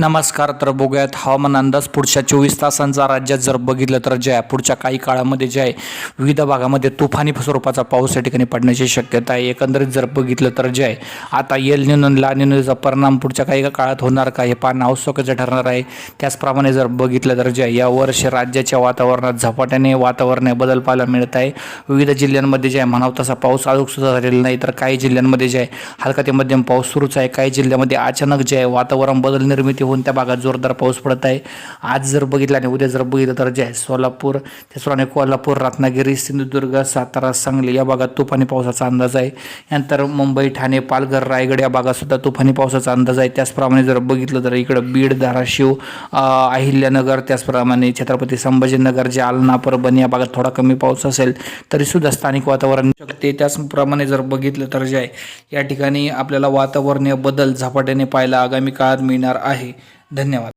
नमस्कार तर बघूयात हवामान अंदाज. पुढच्या चोवीस तासांचा राज्यात जर बघितलं तर जे आहे पुढच्या काही काळामध्ये जे आहे विविध भागामध्ये तुफानी स्वरूपाचा पाऊस या ठिकाणी पडण्याची शक्यता आहे. एकंदरीत जर बघितलं तर जे आहे आता येल निनून ला निनूचा परिणाम पुढच्या काही काळात होणार का हे पाहणं आवश्यकचं ठरणार आहे. त्याचप्रमाणे जर बघितलं तर जे आहे या वर्षी राज्याच्या वातावरणात झपाट्याने वातावरण बदल पाहायला मिळत आहे. विविध जिल्ह्यांमध्ये जे आहे म्हणाव तसा पाऊस अजून सुद्धा झालेला नाही. तर काही जिल्ह्यांमध्ये जे आहे हलका ते मध्यम पाऊस सुरूच आहे. काही जिल्ह्यामध्ये अचानक जे आहे वातावरण बदल निर्मिती होऊन त्या भागात जोरदार पाऊस पडत आहे. आज जर बघितलं आणि उद्या जर बघितलं तर जे आहे सोलापूर त्याचप्रमाणे कोल्हापूर रत्नागिरी सिंधुदुर्ग सातारा सांगली या भागात तुफानी पावसाचा अंदाज आहे. यानंतर मुंबई ठाणे पालघर रायगड या भागात सुद्धा तुफानी पावसाचा अंदाज आहे. त्याचप्रमाणे जर बघितलं तर इकडं बीड धाराशिव अहिल्यानगर त्याचप्रमाणे छत्रपती संभाजीनगर जालना परभणी या भागात थोडा कमी पाऊस असेल तरीसुद्धा स्थानिक वातावरण शकते. त्याचप्रमाणे जर बघितलं तर जे आहे या ठिकाणी आपल्याला वातावरणीय बदल झपाट्याने पाहायला आगामी काळात मिळणार आहे. आहे धन्यवाद.